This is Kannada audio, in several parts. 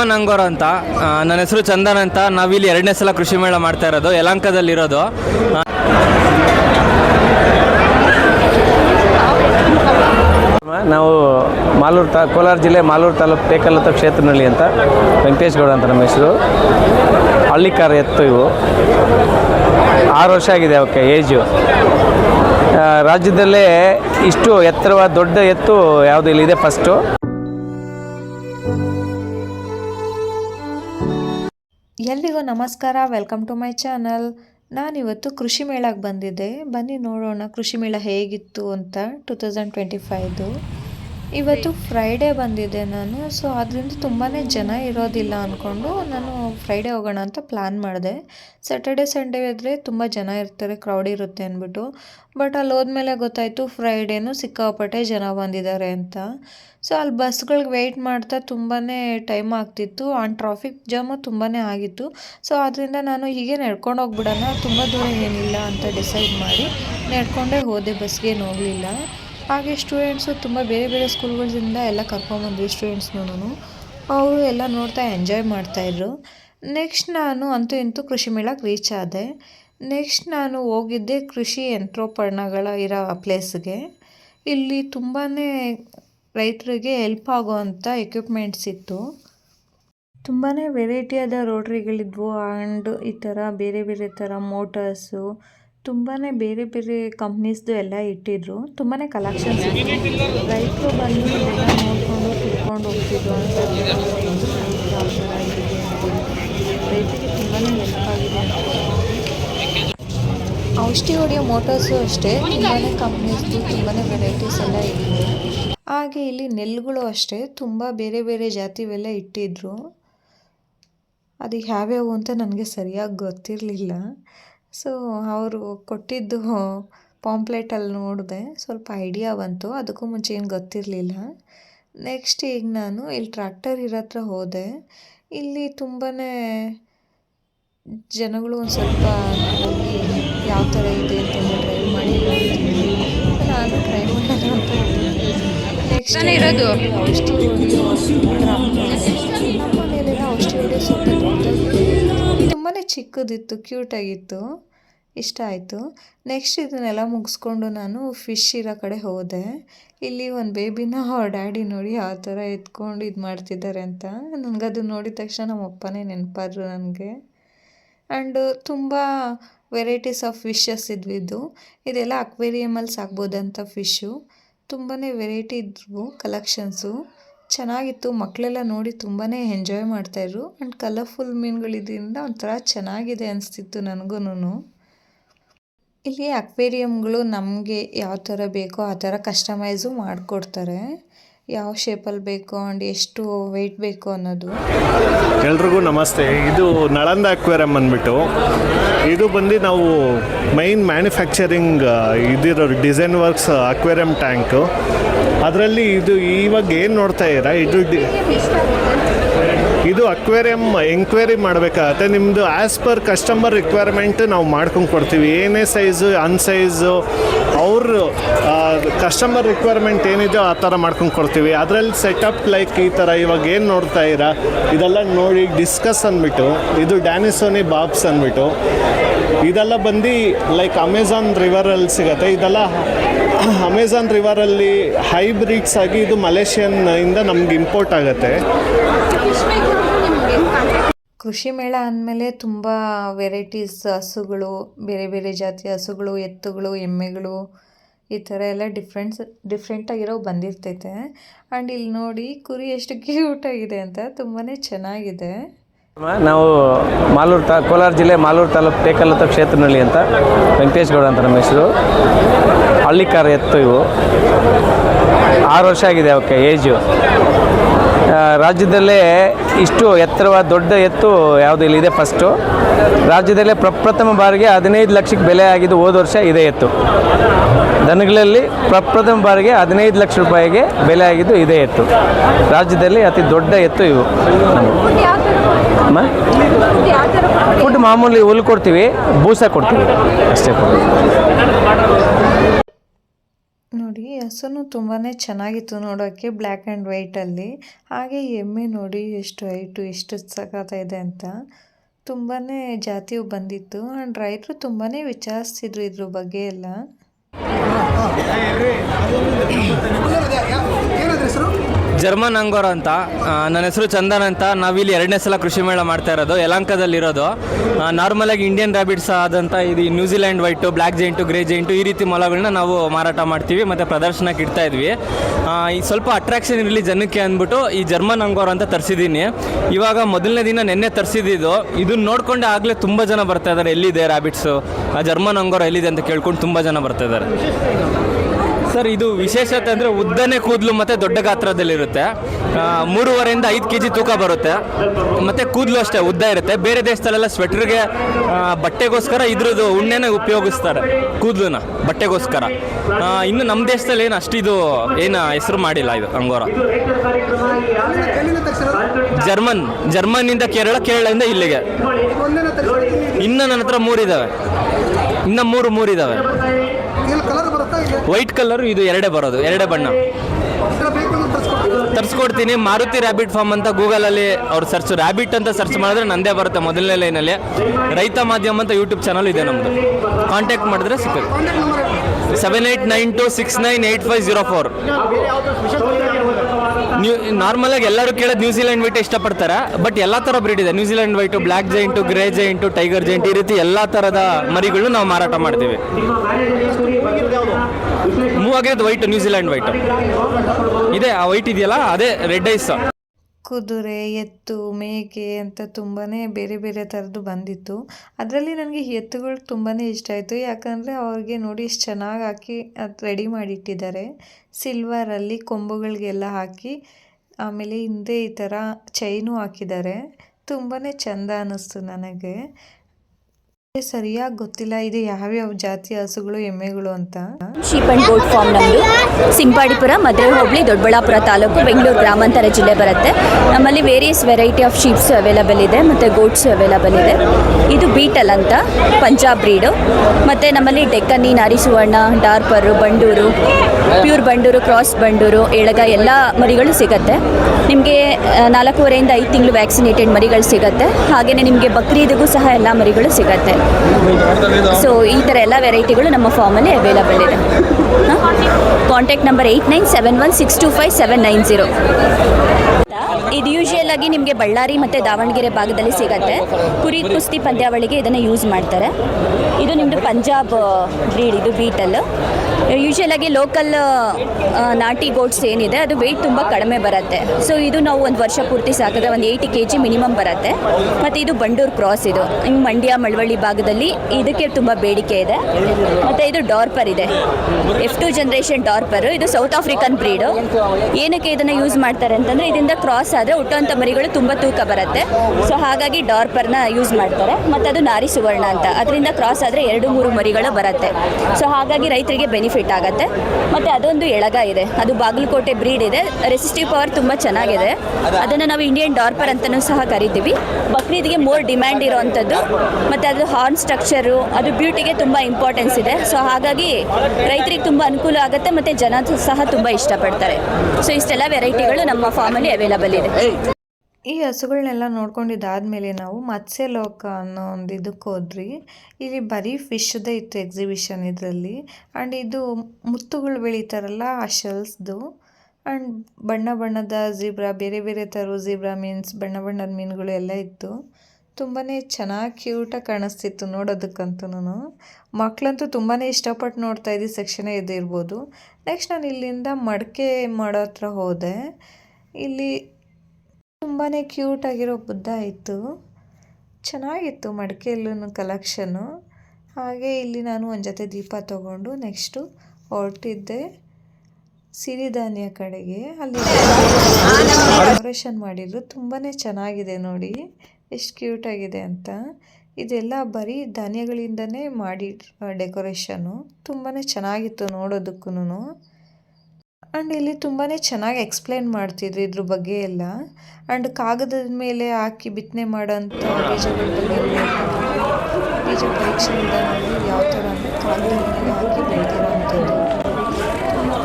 ಸುಮನ್ ಅಂಗೋರ್ ಅಂತ ನನ್ನ ಹೆಸರು ಚಂದನ್ ಅಂತ. ನಾವಿಲ್ಲಿ ಎರಡನೇ ಸಲ ಕೃಷಿ ಮೇಳ ಮಾಡ್ತಾ ಇರೋದು, ಯಲಂಕದಲ್ಲಿರೋದು. ನಾವು ಮಾಲೂರು ತಾ, ಕೋಲಾರ ಜಿಲ್ಲೆ ಮಾಲೂರು ತಾಲೂಕು ಟೇಕಲ್ಲತ್ತ ಕ್ಷೇತ್ರದಲ್ಲಿ ಅಂತ, ವೆಂಕಟೇಶ್ ಗೌಡ ಅಂತ ನಮ್ಮ ಹೆಸರು. ಹಳ್ಳಿಕಾರ ಎತ್ತು ಇವು. ಆರು ವರ್ಷ ಆಗಿದೆ ಅವಕ್ಕೆ ಏಜು. ರಾಜ್ಯದಲ್ಲೇ ಇಷ್ಟು ಎತ್ತರವಾದ ದೊಡ್ಡ ಎತ್ತು ಯಾವುದು ಇಲ್ಲಿದೆ ಫಸ್ಟು. ಎಲ್ರಿಗೂ ನಮಸ್ಕಾರ, ವೆಲ್ಕಮ್ ಟು ಮೈ ಚಾನಲ್. ನಾನಿವತ್ತು ಕೃಷಿ ಮೇಳಕ್ಕೆ ಬಂದಿದ್ದೆ. ಬನ್ನಿ ನೋಡೋಣ ಕೃಷಿ ಮೇಳ ಹೇಗಿತ್ತು ಅಂತ, ಟು ತೌಸಂಡ್ ಟ್ವೆಂಟಿ ಫೈವ್ದು. ಇವತ್ತು ಫ್ರೈಡೇ ಬಂದಿದ್ದೆ ನಾನು ಸೊ ಅದರಿಂದ ತುಂಬಾ ಜನ ಇರೋದಿಲ್ಲ ಅಂದ್ಕೊಂಡು ನಾನು ಫ್ರೈಡೇ ಹೋಗೋಣ ಅಂತ ಪ್ಲ್ಯಾನ್ ಮಾಡಿದೆ. ಸ್ಯಾಟರ್ಡೆ ಸಂಡೇ ಇದ್ದರೆ ತುಂಬ ಜನ ಇರ್ತಾರೆ ಕ್ರೌಡ್ ಇರುತ್ತೆ ಅಂದ್ಬಿಟ್ಟು ಬಟ್ ಅಲ್ಲಿ ಹೋದ್ಮೇಲೆ ಗೊತ್ತಾಯಿತು ಫ್ರೈಡೇನು ಸಿಕ್ಕಾಪಟ್ಟೆ ಜನ ಬಂದಿದ್ದಾರೆ ಅಂತ. ಸೊ ಅಲ್ಲಿ ಬಸ್ಗಳಿಗೆ ವೆಯ್ಟ್ ಮಾಡ್ತಾ ತುಂಬಾ ಟೈಮ್ ಆಗ್ತಿತ್ತು. ಆ್ಯಂಡ್ ಟ್ರಾಫಿಕ್ ಜಾಮು ತುಂಬಾ ಆಗಿತ್ತು. ಸೊ ಆದ್ದರಿಂದ ನಾನು ಹೀಗೆ ನಡ್ಕೊಂಡು ಹೋಗ್ಬಿಡೋಣ ತುಂಬ ದೂರ ಏನಿಲ್ಲ ಅಂತ ಡಿಸೈಡ್ ಮಾಡಿ ನಡ್ಕೊಂಡೇ ಹೋದೆ ಬಸ್ಗೇನು ಹೋಗಲಿಲ್ಲ. ಹಾಗೆ ಸ್ಟೂಡೆಂಟ್ಸು ತುಂಬ ಬೇರೆ ಬೇರೆ ಸ್ಕೂಲ್ಗಳಿಂದ ಎಲ್ಲ ಕರ್ಕೊಂಬಂದ್ವಿ ಸ್ಟೂಡೆಂಟ್ಸ್ನೂ ಅವರು ಎಲ್ಲ ನೋಡ್ತಾ ಎಂಜಾಯ್ ಮಾಡ್ತಾಯಿದ್ರು ನೆಕ್ಸ್ಟ್ ನಾನು ಅಂತೂ ಇಂತೂ ಕೃಷಿ ಮೇಳಕ್ಕೆ ರೀಚ್ ಆದೆ. ನೆಕ್ಸ್ಟ್ ನಾನು ಹೋಗಿದ್ದೆ ಕೃಷಿ ಯಂತ್ರೋಪಕರಣಗಳ ಇರೋ ಪ್ಲೇಸ್ಗೆ. ಇಲ್ಲಿ ತುಂಬಾ ರೈತರಿಗೆ ಹೆಲ್ಪ್ ಆಗೋವಂಥ ಎಕ್ವಿಪ್ಮೆಂಟ್ಸ್ ಇತ್ತು. ತುಂಬಾ ವೆರೈಟಿಯಾದ ರೋಟ್ರಿಗಳಿದ್ವು ಆ್ಯಂಡ್ ಈ ಥರ ಬೇರೆ ಬೇರೆ ಥರ ಮೋಟರ್ಸು ತುಂಬಾ ಬೇರೆ ಬೇರೆ ಕಂಪ್ನೀಸ್ದು ಎಲ್ಲ ಇಟ್ಟಿದ್ರು. ತುಂಬಾ ಕಲೆಕ್ಷನ್ಸ್ ರೈತರು ಬಂದು ನೋಡ್ಕೊಂಡು, ತಿಳ್ಕೊಂಡು ಹೋಗ್ತಿದ್ರು ಅಂತ. ರೈತರಿಗೆ ತುಂಬಾ ಹೆಲ್ಪ್ ಆಗಿದೆ. ಔಷಧಿ ಹೊಡೆಯೋ ಮೋಟರ್ಸು ಅಷ್ಟೇ ತುಂಬಾ ಕಂಪ್ನೀಸ್ದು ತುಂಬಾ ವೆರೈಟೀಸ್ ಎಲ್ಲ ಇವೆ ಹಾಗೆ ಇಲ್ಲಿ ನೆಲ್ಗಳು ಅಷ್ಟೇ, ತುಂಬ ಬೇರೆ ಬೇರೆ ಜಾತಿವೆಲ್ಲ ಇಟ್ಟಿದ್ರು. ಅದು ಯಾವ್ಯಾವು ಅಂತ ನನಗೆ ಸರಿಯಾಗಿ ಗೊತ್ತಿರಲಿಲ್ಲ. ಸೊ ಅವರು ಕೊಟ್ಟಿದ್ದು ಪಾಂಪ್ಲೆಟಲ್ಲಿ ನೋಡಿದೆ. ಸ್ವಲ್ಪ ಐಡಿಯಾ ಬಂತು. ಅದಕ್ಕೂ ಮುಂಚೆ ಏನು ಗೊತ್ತಿರಲಿಲ್ಲ. ನೆಕ್ಸ್ಟ್ ಈಗ ನಾನು ಇಲ್ಲಿ ಟ್ರ್ಯಾಕ್ಟರ್ ಇರತ್ರ ಹೋದೆ. ಇಲ್ಲಿ ತುಂಬಾ ಜನಗಳು ಒಂದು ಸ್ವಲ್ಪ ಹೋಗಿ ಯಾವ ಥರ ಇದೆ ಅಂತ ಟ್ರೈ ಮಾಡಿ. ನಾನು ಟ್ರೈ ಮಾಡೋಣ ಅಂತ ನೆಕ್ಸ್ಟ್ ಇರೋದು. ಔಷಧಿ ಹೊಡೆಯೋ ನಮ್ಮ ಮನೆಯಲ್ಲೆಲ್ಲ ಔಷಧಿ ಹೊಡೆಯೋ ಸ್ವಲ್ಪ ತುಂಬಾ ಚಿಕ್ಕದಿತ್ತು ಕ್ಯೂಟಾಗಿತ್ತು ಇಷ್ಟ ಆಯಿತು. ನೆಕ್ಸ್ಟ್ ಇದನ್ನೆಲ್ಲ ಮುಗಿಸ್ಕೊಂಡು ನಾನು ಫಿಶ್ ಇರೋ ಕಡೆ ಹೋದೆ. ಇಲ್ಲಿ ಒಂದು ಬೇಬಿನ ಅವ್ರ ಡ್ಯಾಡಿ ನೋಡಿ ಆ ಥರ ಎತ್ಕೊಂಡು ಇದು ಮಾಡ್ತಿದ್ದಾರೆ ಅಂತ. ನನಗದು ನೋಡಿದ ತಕ್ಷಣ ನಮ್ಮ ಅಪ್ಪನೇ ನೆನಪಾದ್ರು ನನಗೆ. ಆ್ಯಂಡ್ ತುಂಬ ವೆರೈಟೀಸ್ ಆಫ್ ಫಿಶಸ್ ಇದ್ವಿದ್ದು ಇದೆಲ್ಲ ಅಕ್ವೇರಿಯಮಲ್ಲಿ ಸಾಕ್ಬೋದಂಥ ಫಿಶ್ಶು ತುಂಬಾ ವೆರೈಟಿ ಇದ್ವು ಕಲೆಕ್ಷನ್ಸು ಚೆನ್ನಾಗಿತ್ತು. ಮಕ್ಕಳೆಲ್ಲ ನೋಡಿ ತುಂಬಾ ಎಂಜಾಯ್ ಮಾಡ್ತಾಯಿದ್ರು. ಆ್ಯಂಡ್ ಕಲರ್ಫುಲ್ ಮೀನುಗಳಿದ್ರಿಂದ ಒಂಥರ ಚೆನ್ನಾಗಿದೆ ಅನಿಸ್ತಿತ್ತು ನನಗೂ ಇಲ್ಲಿ ಅಕ್ವೇರಿಯಮ್ಗಳು ನಮಗೆ ಯಾವ ಥರ ಬೇಕೋ ಆ ಥರ ಕಸ್ಟಮೈಸು ಮಾಡಿಕೊಡ್ತಾರೆ. ಯಾವ ಶೇಪಲ್ಲಿ ಬೇಕು ಆ್ಯಂಡ್ ಎಷ್ಟು ವೆಯ್ಟ್ ಬೇಕು ಅನ್ನೋದು. ಎಲ್ರಿಗೂ ನಮಸ್ತೆ. ಇದು ನಳಂದ ಅಕ್ವೇರಿಯಂ ಅಂದ್ಬಿಟ್ಟು. ಇದು ಬಂದು ನಾವು ಮೈನ್ ಮ್ಯಾನುಫ್ಯಾಕ್ಚರಿಂಗ್ ಇದಿರೋ ಡಿಸೈನ್ ವರ್ಕ್ಸ್ ಅಕ್ವೇರಿಯಂ ಟ್ಯಾಂಕು ಅದರಲ್ಲಿ ಇದು ಇವಾಗ ಏನು ನೋಡ್ತಾ ಇದ್ದೀರಾ? ಇದು ಇದು ಅಕ್ವೇರಿಯಂ ಎಂಕ್ವೈರಿ ಮಾಡಬೇಕಾಗತ್ತೆ ನಿಮ್ಮದು ಆ್ಯಸ್ ಪರ್ ಕಸ್ಟಮರ್ ರಿಕ್ವೈರ್ಮೆಂಟ್ ನಾವು ಮಾಡ್ಕೊಂಡು ಕೊಡ್ತೀವಿ. ಏನೇ ಸೈಜು ಅನ್ ಸೈಜು ಅವರು ಕಸ್ಟಮರ್ ರಿಕ್ವೈರ್ಮೆಂಟ್ ಏನಿದೆಯೋ ಆ ಥರ ಮಾಡ್ಕೊಂಡು ಕೊಡ್ತೀವಿ. ಅದರಲ್ಲಿ ಸೆಟಪ್ ಲೈಕ್ ಈ ಥರ ಇವಾಗ ಏನು ನೋಡ್ತಾ ಇರಾ ಇದೆಲ್ಲ ನೋಡಿ ಡಿಸ್ಕಸ್ ಅಂದ್ಬಿಟ್ಟು, ಇದು ಡ್ಯಾನಿಸೋನಿ ಬಾಬ್ಸ್ ಅಂದ್ಬಿಟ್ಟು, ಇದೆಲ್ಲ ಬಂದು ಲೈಕ್ ಅಮೆಝಾನ್ ರಿವರಲ್ಲಿ ಸಿಗುತ್ತೆ. ಇದೆಲ್ಲ ಅಮೆಝಾನ್ ರಿವರಲ್ಲಿ ಹೈಬ್ರಿಡ್ಸ್ ಆಗಿ ಇದು ಮಲೇಷಿಯನ್ ಇಂದ ನಮ್ಗೆ ಇಂಪೋರ್ಟ್ ಆಗುತ್ತೆ. ಕೃಷಿ ಮೇಳ ಅಂದಮೇಲೆ ತುಂಬ ವೆರೈಟೀಸ್ ಹಸುಗಳು, ಬೇರೆ ಬೇರೆ ಜಾತಿಯ ಹಸುಗಳು, ಎತ್ತುಗಳು, ಎಮ್ಮೆಗಳು, ಈ ಥರ ಎಲ್ಲ ಡಿಫ್ರೆಂಟ್ಸ್ ಡಿಫ್ರೆಂಟಾಗಿರೋ ಬಂದಿರ್ತೈತೆ. ಆ್ಯಂಡ್ ಇಲ್ಲಿ ನೋಡಿ ಕುರಿ ಎಷ್ಟು ಕ್ಯೂಟಾಗಿದೆ ಅಂತ ತುಂಬಾ ಚೆನ್ನಾಗಿದೆ. ನಾವು ಮಾಲೂರು ತಾ, ಕೋಲಾರ ಜಿಲ್ಲೆ ಮಾಲೂರು ತಾಲೂಕು ಟೇಕಲತ್ತ ಕ್ಷೇತ್ರನಹಳ್ಳಿ ಅಂತ ವೆಂಕಟೇಶ್ ಗೌಡ ಅಂತ ನಮ್ಮ ಹೆಸರು. ಹಳ್ಳಿಕಾರ ಎತ್ತು ಇವು. ಆರು ವರ್ಷ ಆಗಿದೆ ಅವಕ್ಕೆ ಏಜು ರಾಜ್ಯದಲ್ಲೇ ಇಷ್ಟು ಎತ್ತರವಾದ ದೊಡ್ಡ ಎತ್ತು ಯಾವುದು ಇಲ್ಲಿದೆ ಫಸ್ಟು ರಾಜ್ಯದಲ್ಲೇ ಪ್ರಪ್ರಥಮ ಬಾರಿಗೆ ಹದಿನೈದು ಲಕ್ಷಕ್ಕೆ ಬೆಲೆ ಆಗಿದ್ದು ಹೋದ ವರ್ಷ ಇದೇ ಎತ್ತು. ದನಗಳಲ್ಲಿ ಪ್ರಪ್ರಥಮ ಬಾರಿಗೆ ಹದಿನೈದು ಲಕ್ಷ ರೂಪಾಯಿಗೆ ಬೆಲೆ ಆಗಿದ್ದು ಇದೇ ಎತ್ತು. ರಾಜ್ಯದಲ್ಲಿ ಅತಿ ದೊಡ್ಡ ಎತ್ತು ಇವು. ಫುಡ್ ಮಾಮೂಲಿ ಹುಲ್ಲು ಕೊಡ್ತೀವಿ, ಬೂಸ ಕೊಡ್ತೀವಿ ಅಷ್ಟೇ. ಹಸುನು ತುಂಬಾ ಚೆನ್ನಾಗಿತ್ತು ನೋಡೋಕ್ಕೆ ಬ್ಲ್ಯಾಕ್ ಆ್ಯಂಡ್ ವೈಟಲ್ಲಿ. ಹಾಗೆ ಎಮ್ಮೆ ನೋಡಿ ಎಷ್ಟು ಹೈಟು, ಎಷ್ಟು ಇದೆ ಅಂತ ತುಂಬಾ ಜಾತಿಯು ಬಂದಿತ್ತು. ಆ್ಯಂಡ್ ರೈತರು ತುಂಬಾ ವಿಚಾರಿಸ್ತಿದ್ರು ಇದ್ರ ಬಗ್ಗೆ ಎಲ್ಲ. ಜರ್ಮನ್ ಅಂಗೋರ ಅಂತ ನನ್ನ ಹೆಸರು ಚಂದನ್ ಅಂತ. ನಾವಿಲ್ಲಿ ಎರಡನೇ ಸಲ ಕೃಷಿ ಮೇಳ ಮಾಡ್ತಾ ಇರೋದು, ಯಲಂಕದಲ್ಲಿರೋದು. ನಾರ್ಮಲ್ ಆಗಿ ಇಂಡಿಯನ್ ರ್ಯಾಬಿಟ್ಸ್ ಆದಂಥ ಇದು New Zealand white black giant grey giant ಈ ರೀತಿ ಮೊಲಗಳನ್ನ ನಾವು ಮಾರಾಟ ಮಾಡ್ತೀವಿ ಮತ್ತು ಪ್ರದರ್ಶನಕ್ಕೆ ಇಡ್ತಾ ಇದ್ವಿ. ಈ ಸ್ವಲ್ಪ ಅಟ್ರಾಕ್ಷನ್ ಇರಲಿ ಜನಕ್ಕೆ ಅಂದ್ಬಿಟ್ಟು ಈ ಜರ್ಮನ್ ಅಂಗೋರ ಅಂತ ತರಿಸಿದ್ದೀನಿ. ಇವಾಗ ಮೊದಲನೇ ದಿನ ನಿನ್ನೆ ತರಿಸಿದ್ದು ಇದನ್ನ ನೋಡ್ಕೊಂಡು ಆಗಲೇ ತುಂಬ ಜನ ಬರ್ತಾ ಇದ್ದಾರೆ ಎಲ್ಲಿದೆ ರ್ಯಾಬಿಟ್ಸು ಆ, ಜರ್ಮನ್ ಅಂಗೋರ ಎಲ್ಲಿದೆ ಅಂತ ಕೇಳ್ಕೊಂಡು ತುಂಬ ಜನ ಬರ್ತಾ ಇದ್ದಾರೆ ಸರ್, ಇದು ವಿಶೇಷತೆ ಅಂದರೆ ಉದ್ದನೆ ಕೂದಲು ಮತ್ತು ದೊಡ್ಡ ಗಾತ್ರದಲ್ಲಿರುತ್ತೆ. ಮೂರುವರೆಯಿಂದ ಐದು ಕೆ ಜಿ ತೂಕ ಬರುತ್ತೆ. ಮತ್ತು ಕೂದಲು ಅಷ್ಟೇ, ಉದ್ದ ಇರುತ್ತೆ. ಬೇರೆ ದೇಶದಲ್ಲೆಲ್ಲ ಸ್ವೆಟ್ರಿಗೆ ಬಟ್ಟೆಗೋಸ್ಕರ ಇದ್ರದ್ದು ಉಣ್ಣೆನೇ ಉಪಯೋಗಿಸ್ತಾರೆ, ಕೂದಲನ್ನ, ಬಟ್ಟೆಗೋಸ್ಕರ. ಇನ್ನು ನಮ್ಮ ದೇಶದಲ್ಲಿ ಏನು ಅಷ್ಟಿದು ಏನು ಹೆಸರು ಮಾಡಿಲ್ಲ ಇದು ಅಂಗೋರ. ಜರ್ಮನ್ ಜರ್ಮನಿಂದ ಕೇರಳ, ಕೇರಳದಿಂದ ಇಲ್ಲಿಗೆ. ಇನ್ನು ನನ್ನ ಹತ್ರ ಮೂರಿದ್ದಾವೆ ಇನ್ನು ಮೂರು ಮೂರಿದ್ದಾವೆ ವೈಟ್ ಕಲರ್, ಇದು ಎರಡೇ ಬರೋದು, ಎರಡೇ ಬಣ್ಣ. ತರ್ಸ್ಕೊಡ್ತೀನಿ, ಮಾರುತಿ ರ್ಯಾಬಿಟ್ ಫಾರ್ಮ್ ಅಂತ ಗೂಗಲಲ್ಲಿ ಅವ್ರು ಸರ್ಚ್ ರ್ಯಾಬಿಟ್ ಅಂತ ಸರ್ಚ್ ಮಾಡಿದ್ರೆ ನಂದೇ ಬರುತ್ತೆ ಮೊದಲನೇ ಲೈನಲ್ಲಿ ರೈತ ಮಾಧ್ಯಮ ಅಂತ ಯೂಟ್ಯೂಬ್ ಚಾನಲ್ ಇದೆ ನಮ್ಮದು ಕಾಂಟ್ಯಾಕ್ಟ್ ಮಾಡಿದ್ರೆ ಸಿಗುತ್ತೆ seven eight nine two six nine eight five zero four normal ಆಗಿ ಎಲ್ಲರೂ ಕೇಳೋದು ನ್ಯೂಜಿಲೆಂಡ್ ವೈಟ್ ಇಷ್ಟಪಡ್ತಾರೆ? ಬಟ್ ಎಲ್ಲ ತರ ಬ್ರೀಡ್ ಇದೆ. New Zealand white black giant grey giant tiger giant ಈ ರೀತಿ ಎಲ್ಲ ತರದ ಮರಿಗಳು ನಾವು ಮಾರಾಟ ಮಾಡ್ತೀವಿ. ಮೂವ್ ಆಗಿರೋದು ವೈಟ್ ನ್ಯೂಜಿಲೆಂಡ್ ವೈಟ್ ಇದೆ, ಆ ವೈಟ್ ಇದೆಯಲ್ಲ? ಅದೇ ರೆಡ್ ಐಸ್ ಕುದುರೆ, ಎತ್ತು, ಮೇಕೆ ಅಂತ ತುಂಬಾ ಬೇರೆ ಬೇರೆ ಥರದ್ದು ಬಂದಿತ್ತು. ಅದರಲ್ಲಿ ನನಗೆ ಎತ್ತುಗಳು ತುಂಬಾ ಇಷ್ಟ ಆಯಿತು. ಯಾಕಂದರೆ ಅವ್ರಿಗೆ ನೋಡಿ ಇಷ್ಟು ಚೆನ್ನಾಗಿ ಹಾಕಿ ಅದು ರೆಡಿ ಮಾಡಿಟ್ಟಿದ್ದಾರೆ. ಸಿಲ್ವರಲ್ಲಿ ಕೊಂಬುಗಳಿಗೆಲ್ಲ ಹಾಕಿ ಆಮೇಲೆ ಹಿಂದೆ ಈ ಥರ ಚೈನು ಹಾಕಿದ್ದಾರೆ. ತುಂಬಾ ಚೆಂದ ಅನ್ನಿಸ್ತು ನನಗೆ. ಸರಿಯಾಗಿ ಗೊತ್ತಿಲ್ಲ, ಇದು ಯಾವ್ಯಾವ ಜಾತಿಯ ಹಸುಗಳು, ಎಮ್ಮೆಗಳು ಅಂತ. ಶೀಪ್ ಅಂಡ್ ಗೋಟ್ ಫಾರ್ಮ್ ನಮ್ಮದು ಸಿಂಪಾಡಿಪುರ ಮದುವೆ ಹೋಬಳಿ ದೊಡ್ಡಬಳ್ಳಾಪುರ ತಾಲೂಕು, ಬೆಂಗಳೂರು ಗ್ರಾಮಾಂತರ ಜಿಲ್ಲೆ ಬರುತ್ತೆ. ನಮ್ಮಲ್ಲಿ various variety of sheeps available ಇದೆ, ಮತ್ತು ಗೋಟ್ಸ್ ಅವೈಲಬಲ್ ಇದೆ. ಇದು ಬೀಟಲ್ ಅಂತ, ಪಂಜಾಬ್ ಬ್ರೀಡು ಮತ್ತು ನಮ್ಮಲ್ಲಿ Deccani Nari Suvarna Dorper, Bandur, pure Bandur, cross Bandur ಎಳಗ ಎಲ್ಲ ಮರಿಗಳು ಸಿಗುತ್ತೆ. ನಿಮಗೆ ನಾಲ್ಕೂವರೆಯಿಂದ ಐದು ತಿಂಗಳು ವ್ಯಾಕ್ಸಿನೇಟೆಡ್ ಮರಿಗಳು ಸಿಗುತ್ತೆ. ಹಾಗೆಯೇ ನಿಮಗೆ ಬಕ್ರೀದಿಗೂ ಸಹ ಎಲ್ಲ ಮರಿಗಳು ಸಿಗುತ್ತೆ. ಸೊ ಈ ಥರ ಎಲ್ಲ ವೆರೈಟಿಗಳು ನಮ್ಮ ಫಾರ್ಮಲ್ಲಿ ಅವೈಲಬಲ್ ಇದೆ. Contact number eight nine seven one six two five seven nine zero ಇದು ಯೂಶುವಲ್ ಆಗಿ ನಿಮಗೆ ಬಳ್ಳಾರಿ ಮತ್ತು ದಾವಣಗೆರೆ ಭಾಗದಲ್ಲಿ ಸಿಗತ್ತೆ. ಕುರಿ ಕುಸ್ತಿ ಪಂದ್ಯಾವಳಿಗೆ ಇದನ್ನು ಯೂಸ್ ಮಾಡ್ತಾರೆ. ಇದು ನಿಮ್ಮದು ಪಂಜಾಬ್ ಬ್ರೀಡ್ ಇದು ಬೀಟಲ್ ಯೂಶುವಲ್ ಆಗಿ ಲೋಕಲ್ ನಾಟಿ ಗೋಟ್ಸ್ ಏನಿದೆ, ಅದು ವೆಯ್ಟ್ ತುಂಬ ಕಡಿಮೆ ಬರುತ್ತೆ. ಸೊ ಇದು ನಾವು ಒಂದು ವರ್ಷ ಪೂರ್ತಿ ಸಾಕಿದ್ರೆ ಒಂದು ಏಯ್ಟಿ ಕೆ ಜಿ ಮಿನಿಮಮ್ ಬರುತ್ತೆ. ಮತ್ತು ಇದು ಬಂಡೂರು ಕ್ರಾಸ್ ಇದು. ಮಂಡ್ಯ, ಮಳವಳ್ಳಿ ಭಾಗದಲ್ಲಿ ಇದಕ್ಕೆ ತುಂಬ ಬೇಡಿಕೆ ಇದೆ. ಮತ್ತು ಇದು ಡಾರ್ಪರ್ ಇದೆ. F two generation Dorper. ಇದು ಸೌತ್ ಆಫ್ರಿಕನ್ ಬ್ರೀಡು ಏನಕ್ಕೆ ಇದನ್ನು ಯೂಸ್ ಮಾಡ್ತಾರೆ ಅಂತಂದರೆ, ಇದರಿಂದ ಕ್ರಾಸ್ ಆದರೆ ಹುಟ್ಟುವಂಥ ಮರಿಗಳು ತುಂಬ ತೂಕ ಬರುತ್ತೆ. ಸೊ ಹಾಗಾಗಿ ಡಾರ್ಪರ್ನ ಯೂಸ್ ಮಾಡ್ತಾರೆ. ಮತ್ತು ಅದು ನಾರಿ ಸುವರ್ಣ ಅಂತ. ಅದರಿಂದ ಕ್ರಾಸ್ ಆದರೆ ಎರಡು ಮೂರು ಮರಿಗಳು ಬರುತ್ತೆ. ಸೊ ಹಾಗಾಗಿ ರೈತರಿಗೆ ಬೆನಿಫಿಟ್ ಆಗುತ್ತೆ. ಮತ್ತು ಅದೊಂದು ಎಳಗ ಇದೆ. ಅದು ಬಾಗಲಕೋಟೆ ಬ್ರೀಡ್ ಇದೆ. ರೆಸಿಸ್ಟಿವ್ ಪವರ್ ತುಂಬ ಚೆನ್ನಾಗಿದೆ. ಅದನ್ನು ನಾವು ಇಂಡಿಯನ್ ಡಾರ್ಪರ್ ಅಂತಲೂ ಸಹ ಕರಿತೀವಿ. ಬಕ್ರೀದ್ಗೆ ಮೋರ್ ಡಿಮ್ಯಾಂಡ್ ಇರೋವಂಥದ್ದು ಮತ್ತು ಅದು ಹಾರ್ನ್ ಸ್ಟ್ರಕ್ಚರು ಅದು ಬ್ಯೂಟಿಗೆ ತುಂಬ ಇಂಪಾರ್ಟೆನ್ಸ್ ಇದೆ. ಸೊ ಹಾಗಾಗಿ ರೈತರಿಗೆ ತುಂಬ ಅನುಕೂಲ ಆಗುತ್ತೆ. ಮತ್ತು ಜನ ಸಹ ತುಂಬ ಇಷ್ಟಪಡ್ತಾರೆ. ಸೊ ಇಷ್ಟೆಲ್ಲ ವೆರೈಟಿಗಳು ನಮ್ಮ ಫಾರ್ಮಲ್ಲಿ ಅವೈಲಬಲ್ ಇದೆ. ಈ ಹಸುಗಳನ್ನೆಲ್ಲ ನೋಡ್ಕೊಂಡಿದ್ದಾದಮೇಲೆ ನಾವು ಮತ್ಸ್ಯಲೋಕ ಅನ್ನೋ ಒಂದು ಇದಕ್ಕೆ ಹೋದ್ರಿ ಇಲ್ಲಿ ಬರೀ ಫಿಶ್ದೇ ಇತ್ತು ಎಕ್ಸಿಬಿಷನ್ ಇದರಲ್ಲಿ. ಆ್ಯಂಡ್ ಇದು ಮುತ್ತುಗಳು ಬೆಳೀತಾರಲ್ಲ ಆ ಶೆಲ್ಸ್ದು ಆ್ಯಂಡ್ ಬಣ್ಣ ಬಣ್ಣದ ಝೀಬ್ರಾ ಬೇರೆ ಬೇರೆ ಥರ ಝೀಬ್ರಾ ಮೀನ್ಸ್ ಬಣ್ಣ ಬಣ್ಣದ ಮೀನುಗಳು ಎಲ್ಲ ಇತ್ತು. ತುಂಬಾ ಚೆನ್ನಾಗಿ ಕ್ಯೂಟಾಗಿ ಕಾಣಿಸ್ತಿತ್ತು ನೋಡೋದಕ್ಕಂತೂ ಮಕ್ಕಳಂತೂ ತುಂಬಾ ಇಷ್ಟಪಟ್ಟು ನೋಡ್ತಾ ಇದ್ದ ಸೆಕ್ಷನೇ ಇದ್ದಿರ್ಬೋದು. ಇರ್ಬೋದು ನೆಕ್ಸ್ಟ್ ನಾನು ಇಲ್ಲಿಂದ ಮಡಕೆ ಮಾಡೋ ಹತ್ರ ಹೋದೆ. ಇಲ್ಲಿ ತುಂಬಾ ಕ್ಯೂಟ್ ಆಗಿರೋ ಬುದ್ಧ ಇತ್ತು. ಚೆನ್ನಾಗಿತ್ತು ಮಡಿಕೆಯಲ್ಲೂ ಕಲೆಕ್ಷನ್ನು ಹಾಗೆ ಇಲ್ಲಿ ನಾನು ಒಂದು ಜೊತೆ ದೀಪ ತಗೊಂಡು ನೆಕ್ಸ್ಟು ಹೊರಟಿದ್ದೆ ಸಿರಿಧಾನ್ಯ ಕಡೆಗೆ. ಅಲ್ಲಿ ಡೆಕೋರೇಷನ್ ಮಾಡಿದ್ರು. ತುಂಬಾ ಚೆನ್ನಾಗಿದೆ ನೋಡಿ. ಎಷ್ಟು ಕ್ಯೂಟಾಗಿದೆ ಅಂತ. ಇದೆಲ್ಲ ಬರೀ ಧಾನ್ಯಗಳಿಂದನೇ ಮಾಡಿ ಡೆಕೋರೇಷನ್ನು ತುಂಬಾ ಚೆನ್ನಾಗಿತ್ತು ನೋಡೋದಕ್ಕೂ ಆ್ಯಂಡ್ ಇಲ್ಲಿ ತುಂಬಾ ಚೆನ್ನಾಗಿ ಎಕ್ಸ್ಪ್ಲೇನ್ ಮಾಡ್ತಿದ್ರು ಇದ್ರ ಬಗ್ಗೆ ಎಲ್ಲ. ಆ್ಯಂಡ್ ಕಾಗದದ ಮೇಲೆ ಹಾಕಿ ಬಿತ್ತನೆ ಮಾಡೋಂಥ ಬೀಜಗಳ ಬಗ್ಗೆ ಬೀಜ ಪರೀಕ್ಷೆ ವಿಧಾನಗಳು ಯಾವ ಥರ ಅಂದರೆ ಕಾಗದದ ಮೇಲೆ ಹಾಕಿ ಬೆಳೆದಿರೋವಂಥದ್ದು ತುಂಬಾ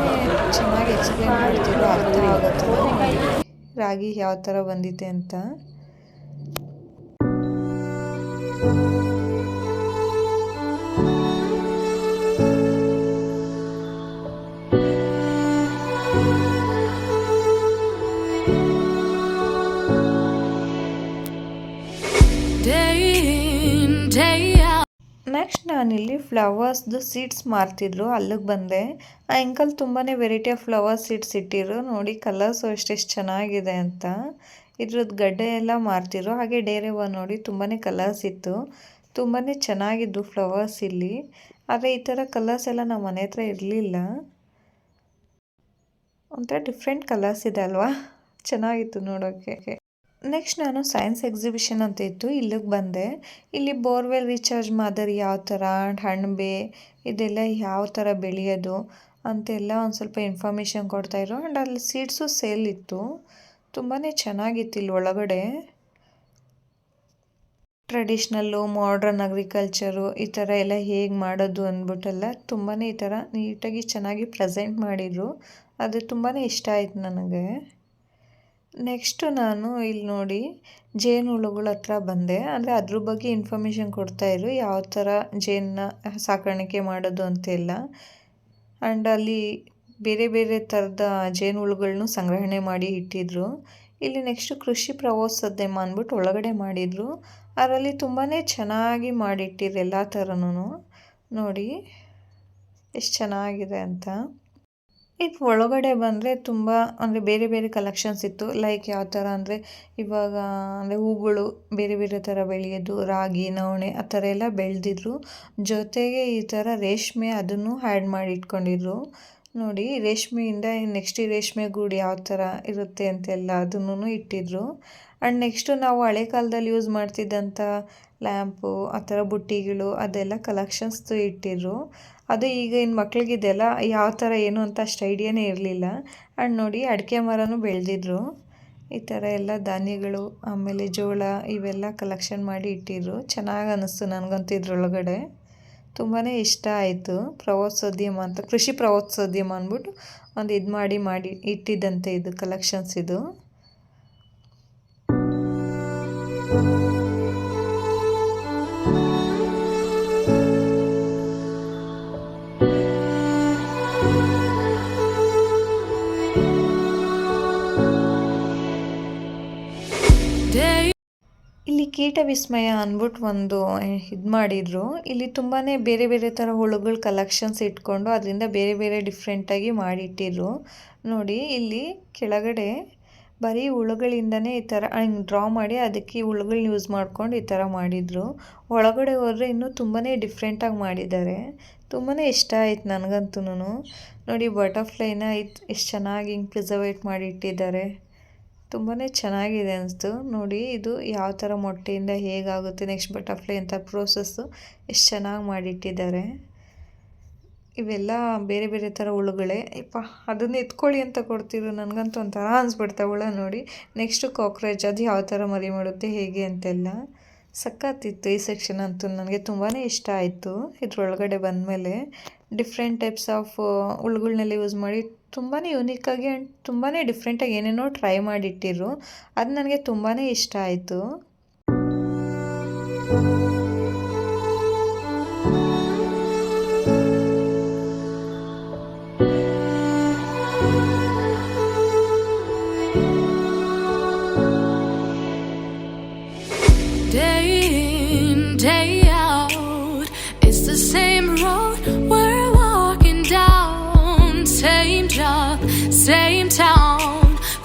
ಚೆನ್ನಾಗಿ ಎಕ್ಸ್ಪ್ಲೇನ್ ಮಾಡ್ತಿದ್ರು, ಅರ್ಥ ಆಗುತ್ತೆ ರಾಗಿ ಯಾವ ಥರ ಬಂದಿದೆ ಅಂತ. ನೆಕ್ಸ್ಟ್ ನಾನಿಲ್ಲಿ ಫ್ಲವರ್ಸ್ದು ಸೀಡ್ಸ್ ಮಾರ್ತಿದ್ರು ಅಲ್ಲಿಗೆ ಬಂದೆ. ಆ ಅಂಕಲ್ ತುಂಬಾ ವೆರೈಟಿ ಆಫ್ ಫ್ಲವರ್ ಸೀಡ್ಸ್ ಇಟ್ಟಿರು. ನೋಡಿ ಕಲರ್ಸು ಎಷ್ಟೆಷ್ಟು ಚೆನ್ನಾಗಿದೆ ಅಂತ. ಇದ್ರದ್ದು ಗಡ್ಡೆ ಎಲ್ಲ ಮಾರ್ತಿದ್ರು. ಹಾಗೆ ಡೇರೆ ಹೂವು ನೋಡಿ ತುಂಬಾ ಕಲರ್ಸ್ ಇತ್ತು. ತುಂಬಾ ಚೆನ್ನಾಗಿದ್ದು ಫ್ಲವರ್ಸ್ ಇಲ್ಲಿ. ಆದರೆ ಈ ಥರ ಕಲರ್ಸ್ ಎಲ್ಲ ನಮ್ಮ ಮನೆ ಹತ್ರ ಇರಲಿಲ್ಲ. ಒಂಥರ ಡಿಫ್ರೆಂಟ್ ಕಲರ್ಸ್ ಇದೆ ಅಲ್ವಾ? ಚೆನ್ನಾಗಿತ್ತು ನೋಡೋಕ್ಕೆ ನೆಕ್ಸ್ಟ್ ನಾನು ಸೈನ್ಸ್ ಎಕ್ಸಿಬಿಷನ್ ಅಂತ ಇತ್ತು, ಇಲ್ಲಿಗೆ ಬಂದೆ. ಇಲ್ಲಿ ಬೋರ್ವೆಲ್ ರೀಚಾರ್ಜ್ ಮಾದರಿ ಯಾವ ಥರ ಹಣ್ಬೆ ಇದೆಲ್ಲ ಯಾವ ಥರ ಬೆಳೆಯೋದು ಅಂತೆಲ್ಲ ಒಂದು ಸ್ವಲ್ಪ ಇನ್ಫಾರ್ಮೇಷನ್ ಕೊಡ್ತಾಯಿದ್ರು ಆ್ಯಂಡ್ ಅಲ್ಲಿ ಸೀಡ್ಸು ಸೇಲ್ ಇತ್ತು. ತುಂಬಾ ಚೆನ್ನಾಗಿತ್ತು ಇಲ್ಲಿ ಒಳಗಡೆ. ಟ್ರೆಡಿಷ್ನಲ್ಲು ಮಾಡ್ರನ್ ಅಗ್ರಿಕಲ್ಚರು ಈ ಥರ ಎಲ್ಲ ಹೇಗೆ ಮಾಡೋದು ಅಂದ್ಬಿಟ್ಟೆಲ್ಲ ತುಂಬಾ ಈ ಥರ ನೀಟಾಗಿ ಚೆನ್ನಾಗಿ ಪ್ರೆಸೆಂಟ್ ಮಾಡಿದರು. ಅದು ತುಂಬಾ ಇಷ್ಟ ಆಯಿತು ನನಗೆ. ನೆಕ್ಸ್ಟು ನಾನು ಇಲ್ಲಿ ನೋಡಿ ಜೇನುಹುಳುಗಳ ಹತ್ರ ಬಂದೆ. ಅಂದರೆ ಅದ್ರ ಬಗ್ಗೆ ಇನ್ಫಾರ್ಮೇಷನ್ ಕೊಡ್ತಾಯಿದ್ರು ಯಾವ ಥರ ಜೇನನ್ನ ಸಾಕಾಣಿಕೆ ಮಾಡೋದು ಅಂತೆಲ್ಲ ಆ್ಯಂಡ್ ಅಲ್ಲಿ ಬೇರೆ ಬೇರೆ ಥರದ ಜೇನುಹುಳುಗಳ್ನು ಸಂಗ್ರಹಣೆ ಮಾಡಿ ಇಟ್ಟಿದ್ರು. ಇಲ್ಲಿ ನೆಕ್ಸ್ಟು ಕೃಷಿ ಪ್ರವಾಸೋದ್ಯಮ ಅಂದ್ಬಿಟ್ಟು ಒಳಗಡೆ ಮಾಡಿದರು. ಅದರಲ್ಲಿ ತುಂಬಾ ಚೆನ್ನಾಗಿ ಮಾಡಿಟ್ಟಿದ್ರು ಎಲ್ಲ ಥರನೂ ನೋಡಿ, ಎಷ್ಟು ಚೆನ್ನಾಗಿದೆ ಅಂತ. ಇದು ಒಳಗಡೆ ಬಂದರೆ ತುಂಬ ಅಂದರೆ ಬೇರೆ ಬೇರೆ ಕಲೆಕ್ಷನ್ಸ್ ಇತ್ತು. ಲೈಕ್ ಯಾವ ಥರ ಅಂದರೆ ಇವಾಗ ಅಂದರೆ ಹೂಗಳು ಬೇರೆ ಬೇರೆ ಥರ ಬೆಳೆಯೋದು, ರಾಗಿ, ನವಣೆ ಆ ಥರ ಎಲ್ಲ ಬೆಳೆದಿದ್ರು. ಜೊತೆಗೆ ಈ ಥರ ರೇಷ್ಮೆ ಅದನ್ನು ಆ್ಯಡ್ ಮಾಡಿ ಇಟ್ಕೊಂಡಿದ್ರು. ನೋಡಿ ರೇಷ್ಮೆಯಿಂದ ನೆಕ್ಸ್ಟ್ ರೇಷ್ಮೆ ಗೂಡು ಯಾವ ಥರ ಇರುತ್ತೆ ಅಂತೆಲ್ಲ ಅದನ್ನು ಇಟ್ಟಿದ್ರು. ಆ್ಯಂಡ್ ನೆಕ್ಸ್ಟು ನಾವು ಹಳೆ ಕಾಲದಲ್ಲಿ ಯೂಸ್ ಮಾಡ್ತಿದ್ದಂಥ ಲ್ಯಾಂಪು ಆ ಥರ ಬುಟ್ಟಿಗಳು, ಅದೆಲ್ಲ ಕಲೆಕ್ಷನ್ಸ್ದು ಇಟ್ಟಿದ್ರು. ಅದು ಈಗ ಇನ್ನು ಮಕ್ಳಿಗಿದೆಲ್ಲ ಯಾವ ಥರ ಏನು ಅಂತ ಅಷ್ಟು ಐಡಿಯಾನೇ ಇರಲಿಲ್ಲ. ಆ್ಯಂಡ್ ನೋಡಿ ಅಡಿಕೆ ಮರನೂ ಬೆಳೆದಿದ್ರು. ಈ ಥರ ಎಲ್ಲ ಧಾನ್ಯಗಳು, ಆಮೇಲೆ ಜೋಳ ಇವೆಲ್ಲ ಕಲೆಕ್ಷನ್ ಮಾಡಿ ಇಟ್ಟಿದ್ರು. ಚೆನ್ನಾಗಿ ಅನ್ನಿಸ್ತು ನನಗಂತೂ ಇದ್ರೊಳಗಡೆ. ತುಂಬಾ ಇಷ್ಟ ಆಯಿತು. ಪ್ರವಾಸೋದ್ಯಮ ಅಂತ, ಕೃಷಿ ಪ್ರವಾಸೋದ್ಯಮ ಅಂದ್ಬಿಟ್ಟು ಒಂದು ಇದು ಮಾಡಿ ಮಾಡಿ ಇಟ್ಟಿದ್ದಂತೆ ಇದು ಕಲೆಕ್ಷನ್ಸ್ ಇದು. ಇಲ್ಲಿ ಕೀಟ ವಿಸ್ಮಯ ಅಂದ್ಬಿಟ್ಟು ಒಂದು ಇದು ಮಾಡಿದರು. ಇಲ್ಲಿ ತುಂಬಾ ಬೇರೆ ಬೇರೆ ಥರ ಹುಳುಗಳ ಕಲೆಕ್ಷನ್ಸ್ ಇಟ್ಕೊಂಡು ಅದರಿಂದ ಬೇರೆ ಬೇರೆ ಡಿಫ್ರೆಂಟಾಗಿ ಮಾಡಿಟ್ಟಿದ್ರು. ನೋಡಿ, ಇಲ್ಲಿ ಕೆಳಗಡೆ ಬರೀ ಹುಳುಗಳಿಂದನೇ ಈ ಥರ ಹಿಂಗೆ ಡ್ರಾ ಮಾಡಿ ಅದಕ್ಕೆ ಈ ಹುಳುಗಳನ್ನ ಯೂಸ್ ಮಾಡ್ಕೊಂಡು ಈ ಥರ ಮಾಡಿದರು. ಒಳಗಡೆ ಹೋದರೆ ಇನ್ನೂ ತುಂಬಾ ಡಿಫ್ರೆಂಟಾಗಿ ಮಾಡಿದ್ದಾರೆ. ತುಂಬಾ ಇಷ್ಟ ಆಯ್ತು ನನಗಂತೂ ನೋಡಿ ಬಟರ್ಫ್ಲೈನ ಇತ್ತು ಎಷ್ಟು ಚೆನ್ನಾಗಿ ಹಿಂಗೆ ಪ್ರಿಸರ್ವೇಟ್ ಮಾಡಿ ಇಟ್ಟಿದ್ದಾರೆ ತುಂಬಾ ಚೆನ್ನಾಗಿದೆ ಅನಿಸ್ತು. ನೋಡಿ ಇದು ಯಾವ ಥರ ಮೊಟ್ಟೆಯಿಂದ ಹೇಗಾಗುತ್ತೆ ನೆಕ್ಸ್ಟ್ ಬಟರ್ಫ್ಲೈ ಅಂತ ಪ್ರೋಸೆಸ್ಸು ಎಷ್ಟು ಚೆನ್ನಾಗಿ ಮಾಡಿಟ್ಟಿದ್ದಾರೆ. ಇವೆಲ್ಲ ಬೇರೆ ಬೇರೆ ಥರ ಹುಳುಗಳೇ. ಯಪ್ಪ ಅದನ್ನು ಎತ್ಕೊಳ್ಳಿ ಅಂತ ಕೊಡ್ತಿದ್ರು. ನನಗಂತೂ ಒಂಥರ ಅನಿಸ್ಬಿಡ್ತಾ ಹುಳ ನೋಡಿ. ನೆಕ್ಸ್ಟು ಕಾಕ್ರೋಚ್ ಅದು ಯಾವ ಥರ ಮರಿ ಮಾಡುತ್ತೆ, ಹೇಗೆ ಅಂತೆಲ್ಲ. ಸಖತ್ತಿತ್ತು ಈ ಸೆಕ್ಷನ್ ಅಂತೂ. ನನಗೆ ತುಂಬಾ ಇಷ್ಟ ಆಯಿತು ಇದ್ರೊಳಗಡೆ ಬಂದಮೇಲೆ. ಡಿಫ್ರೆಂಟ್ ಟೈಪ್ಸ್ ಆಫ್ ಹುಳುಗಳ್ನೆಲ್ಲ ಯೂಸ್ ಮಾಡಿ ತುಂಬಾ ಯುನೀಕಾಗಿ ಆ್ಯಂಡ್ ತುಂಬಾ ಡಿಫ್ರೆಂಟಾಗಿ ಏನೇನೋ ಟ್ರೈ ಮಾಡಿಟ್ಟಿರು ಅದು ನನಗೆ ತುಂಬಾ ಇಷ್ಟ ಆಯಿತು.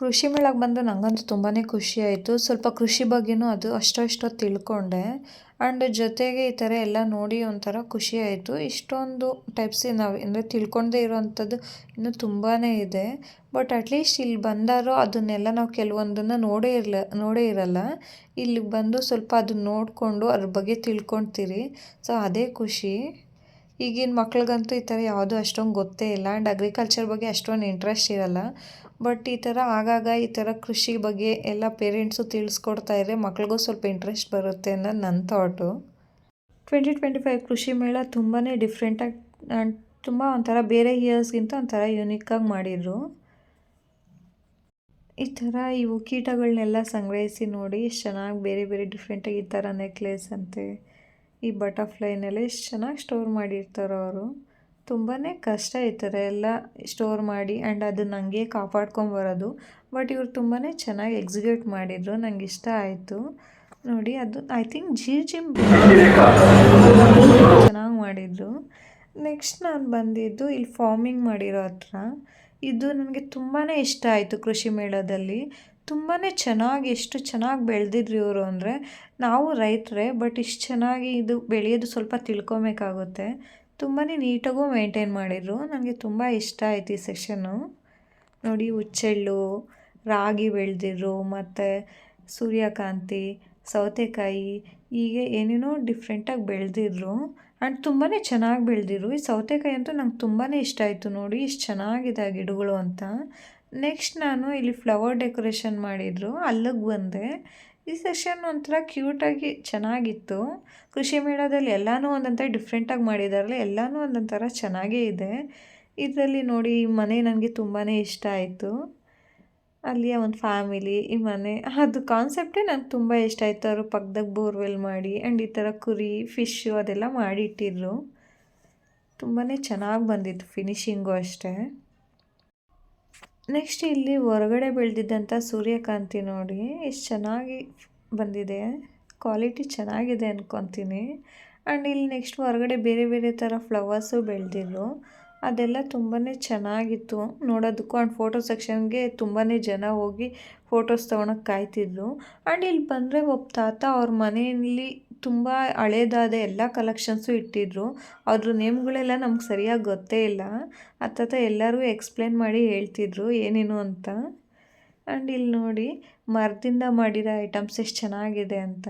ಕೃಷಿ ಮೇಳಕ್ಕೆ ಬಂದು ನನಗಂತೂ ತುಂಬಾ ಆಯಿತು. ಸ್ವಲ್ಪ ಕೃಷಿ ಬಗ್ಗೆನೂ ಅದು ಅಷ್ಟೋ ಇಷ್ಟೋ ತಿಳ್ಕೊಂಡೆ. ಆ್ಯಂಡ್ ಜೊತೆಗೆ ಈ ಥರ ಎಲ್ಲ ನೋಡಿ ಒಂಥರ ಆಯಿತು. ಇಷ್ಟೊಂದು ಟೈಪ್ಸ್ ನಾವು, ಅಂದರೆ ತಿಳ್ಕೊಂಡೇ ಇರೋವಂಥದ್ದು ಇನ್ನೂ ತುಂಬಾ ಇದೆ. ಬಟ್ ಅಟ್ಲೀಸ್ಟ್ ಇಲ್ಲಿ ಬಂದಾರೋ ಅದನ್ನೆಲ್ಲ ನಾವು ಕೆಲವೊಂದನ್ನು ನೋಡೇ ಇರಲ, ನೋಡೇ ಇರಲ್ಲ. ಇಲ್ಲಿ ಬಂದು ಸ್ವಲ್ಪ ಅದನ್ನ ನೋಡಿಕೊಂಡು ಅದ್ರ ಬಗ್ಗೆ ತಿಳ್ಕೊಳ್ತೀರಿ ಸೊ ಅದೇ ಖುಷಿ. ಈಗಿನ ಮಕ್ಳಿಗಂತೂ ಈ ಥರ ಯಾವುದು ಅಷ್ಟೊಂದು ಗೊತ್ತೇ ಇಲ್ಲ. ಆ್ಯಂಡ್ ಅಗ್ರಿಕಲ್ಚರ್ ಬಗ್ಗೆ ಅಷ್ಟೊಂದು ಇಂಟ್ರೆಸ್ಟ್ ಇರಲ್ಲ. ಬಟ್ ಈ ಥರ ಆಗಾಗ ಈ ಥರ ಕೃಷಿ ಬಗ್ಗೆ ಎಲ್ಲ ಪೇರೆಂಟ್ಸು ತಿಳಿಸ್ಕೊಡ್ತಾ ಇದ್ರೆ ಮಕ್ಳಿಗೂ ಸ್ವಲ್ಪ ಇಂಟ್ರೆಸ್ಟ್ ಬರುತ್ತೆ ಅನ್ನೋದು ನನ್ನ ಥಾಟು ಟ್ವೆಂಟಿ ಟ್ವೆಂಟಿ ಫೈವ್ ಕೃಷಿ ಮೇಳ ತುಂಬಾ ಡಿಫ್ರೆಂಟಾಗಿ ತುಂಬ ಒಂಥರ ಬೇರೆ ಇಯರ್ಸ್ಗಿಂತ ಒಂಥರ ಯುನೀಕಾಗಿ ಮಾಡಿದರು. ಈ ಥರ ಇವು ಕೀಟಗಳನ್ನೆಲ್ಲ ಸಂಗ್ರಹಿಸಿ ನೋಡಿ ಎಷ್ಟು ಚೆನ್ನಾಗಿ ಬೇರೆ ಬೇರೆ ಡಿಫ್ರೆಂಟಾಗಿ ಈ ಥರ ನೆಕ್ಲೆಸ್ ಅಂತೆ, ಈ ಬಟರ್ಫ್ಲೈನೆಲ್ಲ ಎಷ್ಟು ಚೆನ್ನಾಗಿ ಸ್ಟೋರ್ ಮಾಡಿರ್ತಾರೆ ಅವರು. ತುಂಬಾ ಕಷ್ಟ ಈ ಎಲ್ಲ ಸ್ಟೋರ್ ಮಾಡಿ ಆ್ಯಂಡ್ ಅದನ್ನ ಹಂಗೆ ಕಾಪಾಡ್ಕೊಂಬರೋದು ಬಟ್ ಇವರು ತುಂಬಾ ಚೆನ್ನಾಗಿ ಎಕ್ಸಿಕ್ಯೂಟ್ ಮಾಡಿದರು, ನಂಗೆ ಇಷ್ಟ ಆಯಿತು. ನೋಡಿ, ಅದು ಐ ಥಿಂಕ್ ಜಿ ಜಿಮ್ ಚೆನ್ನಾಗಿ ಮಾಡಿದರು. ನೆಕ್ಸ್ಟ್ ನಾನು ಬಂದಿದ್ದು ಇಲ್ಲಿ ಫಾರ್ಮಿಂಗ್ ಮಾಡಿರೋ ಹತ್ರ. ಇದು ನನಗೆ ತುಂಬಾ ಇಷ್ಟ ಆಯಿತು ಕೃಷಿ ಮೇಳದಲ್ಲಿ. ತುಂಬಾ ಚೆನ್ನಾಗಿ, ಎಷ್ಟು ಚೆನ್ನಾಗಿ ಬೆಳೆದಿದ್ರು ಇವರು ಅಂದರೆ, ನಾವು ರೈತರೇ ಬಟ್ ಇಷ್ಟು ಚೆನ್ನಾಗಿ ಇದು ಬೆಳೆಯೋದು ಸ್ವಲ್ಪ ತಿಳ್ಕೊಬೇಕಾಗುತ್ತೆ. ತುಂಬಾ ನೀಟಾಗೂ ಮೇಂಟೈನ್ ಮಾಡಿದರು. ನನಗೆ ತುಂಬ ಇಷ್ಟ ಆಯ್ತು ಈ ಸೆಷನ್ನು. ನೋಡಿ, ಹುಚ್ಚೆಳ್ಳು, ರಾಗಿ ಬೆಳೆದಿರು ಮತ್ತು ಸೂರ್ಯಕಾಂತಿ, ಸೌತೆಕಾಯಿ, ಹೀಗೆ ಏನೇನೋ ಡಿಫ್ರೆಂಟಾಗಿ ಬೆಳೆದಿದ್ರು. ಆ್ಯಂಡ್ ತುಂಬಾ ಚೆನ್ನಾಗಿ ಬೆಳೆದಿರು ಈ ಸೌತೆಕಾಯಿ ಅಂತೂ ನಂಗೆ ತುಂಬಾ ಇಷ್ಟ ಆಯಿತು ನೋಡಿ, ಇಷ್ಟು ಚೆನ್ನಾಗಿದೆ ಆ ಗಿಡಗಳು ಅಂತ. ನೆಕ್ಸ್ಟ್ ನಾನು ಇಲ್ಲಿ ಫ್ಲವರ್ ಡೆಕೋರೇಷನ್ ಮಾಡಿದರು. ಅಲ್ಲಿಗೆ ಬಂದೆ. ಈ ಸೆಷನ್ ಒಂಥರ ಕ್ಯೂಟಾಗಿ ಚೆನ್ನಾಗಿತ್ತು. ಕೃಷಿ ಮೇಳದಲ್ಲಿ ಎಲ್ಲನೂ ಒಂದೊಂಥರ ಡಿಫ್ರೆಂಟಾಗಿ ಮಾಡಿದಾರಲ್ಲ, ಎಲ್ಲನೂ ಒಂದೊಂಥರ ಚೆನ್ನಾಗೇ ಇದೆ. ಇದರಲ್ಲಿ ನೋಡಿ ಈ ಮನೆ ನನಗೆ ತುಂಬಾ ಇಷ್ಟ ಆಯಿತು. ಅಲ್ಲಿಯ ಒಂದು ಫ್ಯಾಮಿಲಿ, ಈ ಮನೆ, ಅದು ಕಾನ್ಸೆಪ್ಟೇ ನನಗೆ ತುಂಬ ಇಷ್ಟ ಆಯಿತು. ಅವರು ಪಕ್ಕದಾಗ ಬೋರ್ವೆಲ್ ಮಾಡಿ ಆ್ಯಂಡ್ ಈ ಥರ ಕುರಿ ಫಿಶ್ಶು ಅದೆಲ್ಲ ಮಾಡಿಟ್ಟಿದ್ರು. ತುಂಬಾ ಚೆನ್ನಾಗಿ ಬಂದಿತ್ತು ಫಿನಿಷಿಂಗು ಅಷ್ಟೇ. ನೆಕ್ಸ್ಟ್ ಇಲ್ಲಿ ಹೊರಗಡೆ ಬೆಳೆದಿದ್ದಂಥ ಸೂರ್ಯಕಾಂತಿ ನೋಡಿ. ಎಷ್ಟು ಚೆನ್ನಾಗಿ ಬಂದಿದೆ. ಕ್ವಾಲಿಟಿ ಚೆನ್ನಾಗಿದೆ ಅಂದ್ಕೊತೀನಿ ಆ್ಯಂಡ್ ಇಲ್ಲಿ ನೆಕ್ಸ್ಟ್ ಹೊರಗಡೆ ಬೇರೆ ಬೇರೆ ಥರ ಫ್ಲವರ್ಸು ಬೆಳೆದಿದ್ರು ಅದೆಲ್ಲ ತುಂಬಾ ಚೆನ್ನಾಗಿತ್ತು. ನೋಡೋದಕ್ಕೂ ಆ್ಯಂಡ್ ಫೋಟೋ ಸೆಕ್ಷನ್ಗೆ ತುಂಬಾ ಜನ ಹೋಗಿ ಫೋಟೋಸ್ ತೊಗೊಳಕ್ಕೆ ಕಾಯ್ತಿದ್ರು. ಆ್ಯಂಡ್ ಇಲ್ಲಿ ಬಂದರೆ ಒಬ್ಬ ತಾತ ಅವ್ರ ಮನೆಯಲ್ಲಿ ತುಂಬ ಹಳೇದಾದ ಎಲ್ಲ ಕಲೆಕ್ಷನ್ಸು ಇಟ್ಟಿದ್ರು. ಅವ್ರ ನೇಮ್ಗಳೆಲ್ಲ ನಮ್ಗೆ ಸರಿಯಾಗಿ ಗೊತ್ತೇ ಇಲ್ಲ. ಅತ್ತತ ಎಲ್ಲರೂ ಎಕ್ಸ್ಪ್ಲೇನ್ ಮಾಡಿ ಹೇಳ್ತಿದ್ರು, ಏನೇನು ಅಂತ. ಆ್ಯಂಡ್ ಇಲ್ಲಿ ನೋಡಿ, ಮರದಿಂದ ಮಾಡಿರೋ ಐಟಮ್ಸ್ ಎಷ್ಟು ಚೆನ್ನಾಗಿದೆ ಅಂತ.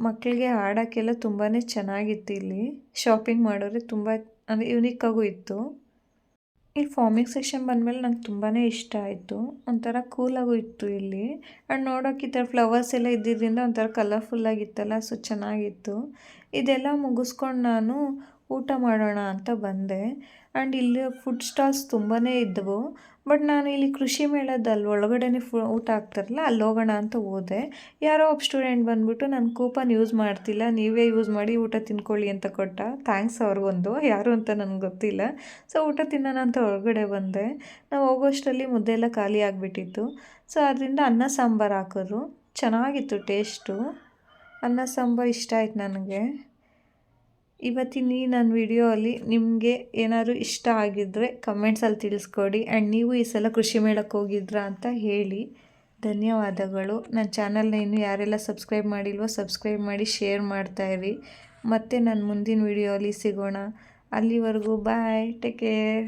ಮಕ್ಕಳಿಗೆ ಆಡೋಕ್ಕೆಲ್ಲ ತುಂಬಾ ಚೆನ್ನಾಗಿತ್ತು ಇಲ್ಲಿ. ಶಾಪಿಂಗ್ ಮಾಡೋರೆ ತುಂಬ, ಅಂದರೆ ಯುನೀಕಾಗೂ ಇತ್ತು. ಈ ಫಾರ್ಮಿಂಗ್ ಸೆಕ್ಷನ್ ಬಂದಮೇಲೆ ನಂಗೆ ತುಂಬಾ ಇಷ್ಟ ಆಯಿತು. ಒಂಥರ ಕೂಲಾಗೂ ಇತ್ತು ಇಲ್ಲಿ. ಆ್ಯಂಡ್ ನೋಡೋಕೆ ಈ ಥರ ಫ್ಲವರ್ಸ್ ಎಲ್ಲ ಇದ್ದಿದ್ದರಿಂದ ಒಂಥರ ಕಲರ್ಫುಲ್ಲಾಗಿತ್ತಲ್ಲ ಸೊ ಚೆನ್ನಾಗಿತ್ತು. ಇದೆಲ್ಲ ಮುಗಿಸ್ಕೊಂಡು ನಾನು ಊಟ ಮಾಡೋಣ ಅಂತ ಬಂದೆ. ಆ್ಯಂಡ್ ಇಲ್ಲಿ ಫುಡ್ ಸ್ಟಾಲ್ಸ್ ತುಂಬಾ ಇದ್ದವು ಬಟ್ ನಾನು ಇಲ್ಲಿ ಕೃಷಿ ಮೇಳದಲ್ಲಿ ಒಳಗಡೆನೆ ಫು, ಊಟ ಹಾಕ್ತಾರಲ್ಲ, ಅಲ್ಲಿ ಹೋಗೋಣ ಅಂತ ಹೋದೆ. ಯಾರೋ ಒಬ್ಬ ಸ್ಟೂಡೆಂಟ್ ಬಂದುಬಿಟ್ಟು, ನಾನು ಕೂಪನ್ ಯೂಸ್ ಮಾಡ್ತಿಲ್ಲ, ನೀವೇ ಯೂಸ್ ಮಾಡಿ ಊಟ ತಿನ್ಕೊಳ್ಳಿ ಅಂತ ಕೊಟ್ಟ. ಥ್ಯಾಂಕ್ಸ್ ಅವ್ರಿಗೊಂದು. ಯಾರು ಅಂತ ನನಗೆ ಗೊತ್ತಿಲ್ಲ. ಸೊ ಊಟ ತಿನ್ನೋಣ ಅಂತ ಒಳಗಡೆ ಬಂದೆ. ನಾವು ಹೋಗೋಷ್ಟರಲ್ಲಿ ಮುದ್ದೆ ಎಲ್ಲ ಖಾಲಿ ಆಗಿಬಿಟ್ಟಿತ್ತು. ಸೊ ಅದರಿಂದ ಅನ್ನ ಸಾಂಬಾರು ಹಾಕೋರು ಚೆನ್ನಾಗಿತ್ತು ಟೇಸ್ಟು ಅನ್ನ ಸಾಂಬಾರು ಇಷ್ಟ ಆಯ್ತು ನನಗೆ. ಇವತ್ತಿನ ಈ ನನ್ನ ವಿಡಿಯೋ ಅಲ್ಲಿ ನಿಮಗೆ ಏನಾದರೂ ಇಷ್ಟ ಆಗಿದ್ದರೆ ಕಮೆಂಟ್ಸಲ್ಲಿ ತಿಳಿಸ್ಕೊಡಿ. ಆ್ಯಂಡ್ ನೀವು ಈ ಸಲ ಕೃಷಿ ಮೇಳಕ್ಕೆ ಹೋಗಿದ್ರಾ ಅಂತ ಹೇಳಿ. ಧನ್ಯವಾದಗಳು. ನನ್ನ ಚಾನಲ್ನ ಇನ್ನೂ ಯಾರೆಲ್ಲ ಸಬ್ಸ್ಕ್ರೈಬ್ ಮಾಡಿಲ್ವೋ ಸಬ್ಸ್ಕ್ರೈಬ್ ಮಾಡಿ ಶೇರ್ ಮಾಡ್ತಾಯಿರಿ ಮತ್ತು ನನ್ನ ಮುಂದಿನ ವಿಡಿಯೋ ಅಲ್ಲಿ ಸಿಗೋಣ. ಅಲ್ಲಿವರೆಗೂ ಬಾಯ್ ಟೇಕ್ ಕೇರ್